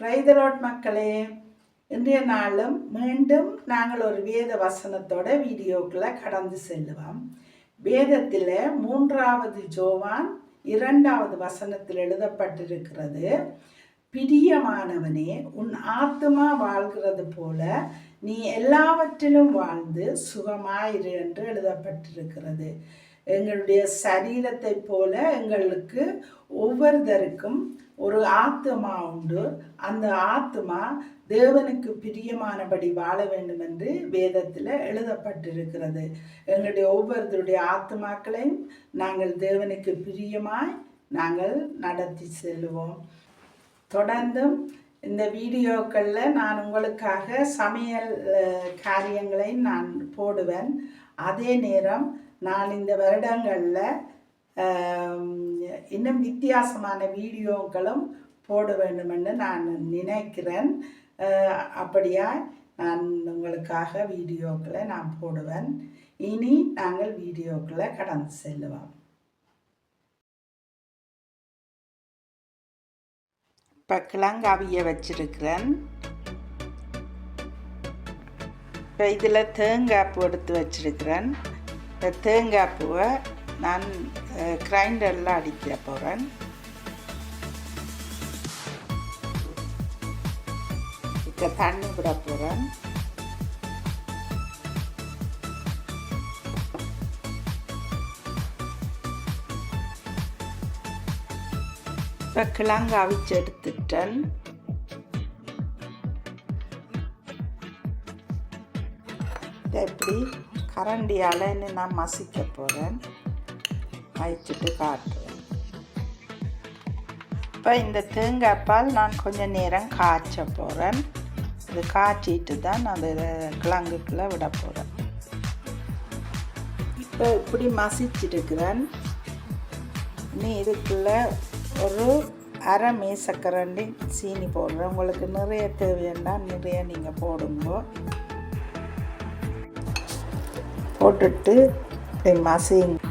பிரைதரோட் மக்களே இன்றைய நாளும் மீண்டும் நாங்கள் ஒரு வேத வசனத்தோட வீடியோக்குள்ளே கடந்து செல்லுவோம். வேதத்தில் மூன்றாவது ஜோவான் இரண்டாவது வசனத்தில் எழுதப்பட்டிருக்கிறது பிரியமானவனே உன் ஆத்மா வாழ்கிறது போல நீ எல்லாவற்றிலும் வாழ்ந்து சுகமாயிரு என்று எழுதப்பட்டிருக்கிறது. எங்களுடைய சரீரத்தை போல எங்களுக்கு ஒவ்வொருத்தருக்கும் ஒரு ஆத்மா உண்டு. அந்த ஆத்மா தேவனுக்கு பிரியமானபடி வாழ வேண்டும் என்று வேதத்தில் எழுதப்பட்டிருக்கிறது. எங்களுடைய ஒவ்வொருத்தருடைய ஆத்மாக்களையும் நாங்கள் தேவனுக்கு பிரியமாய் நாங்கள் நடத்தி செல்லுவோம். தொடர்ந்தும் இந்த வீடியோக்களில் நான் உங்களுக்காக சமையல் காரியங்களையும் காரியங்களை நான் போடுவேன். அதே நேரம் நான் இந்த வருடங்களில் இன்னும் வித்தியாசமான வீடியோக்களும் போட வேண்டுமென்று நான் நினைக்கிறேன். அப்படியா நான் உங்களுக்காக வீடியோக்களை நான் போடுவேன். இனி நாங்கள் வீடியோக்களை கடந்து செல்லுவோம். இப்போ கிழங்காவிய வச்சிருக்கிறேன். இப்போ இதில் தேங்காய் பூ எடுத்து வச்சிருக்கிறேன். இந்த தேங்காய் பூவை நான் கிரைண்டரில் அடிக்க போகிறேன் இப்போ தண்ணி விட போகிறேன் இப்போ கிழங்கு அவிச்சு எடுத்துட்டேன். இதை இப்படி கரண்டியால் நான் மசிக்க போகிறேன் அழைச்சிட்டு காட்டுறேன் இப்போ இந்த தேங்காய் பால் நான் கொஞ்சம் நேரம் காய்ச்ச போகிறேன் இது காய்ச்சிட்டு தான் நான் அந்த கிழங்குக்குள்ளே விட போகிறேன் இப்போ இப்படி மசிச்சிருக்கிறேன். நீ இதுக்குள்ளே ஒரு அரை மேசக்கரண்டி சீனி போடுறேன். உங்களுக்கு நிறைய தேவைன்னா நிறைய நீங்கள் போடுங்க. போட்டுட்டு இப்படி மசிங்க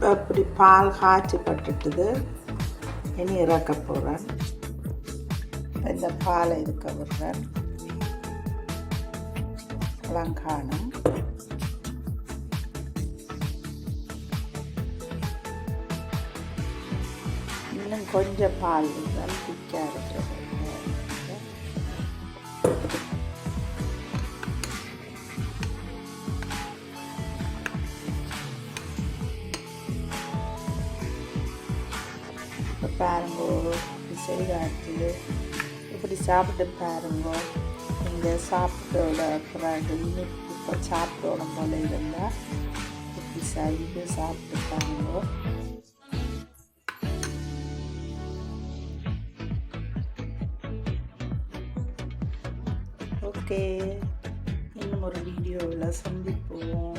இப்படி பால் காய்ச்சி பட்டுட்டுது. இனி இறக்க போகிறேன் இந்த பாலை இருக்க விடுறேன். அலங்கானம் இன்னும் கொஞ்சம் பால் இருந்தால் திக்காக இருக்கிறது. பாருங்க இப்படி செய்தாச்சு இப்படி சாப்பிட்டு பாருங்க. நீங்கள் சாப்பிட்டோட பிறகு இனிப்பு இப்போ சாப்பிட்டோட போல இருந்தால் இப்படி செய்து சாப்பிட்டு பாருங்க. ஓகே இன்னும் ஒரு வீடியோவில் சந்திப்போம்.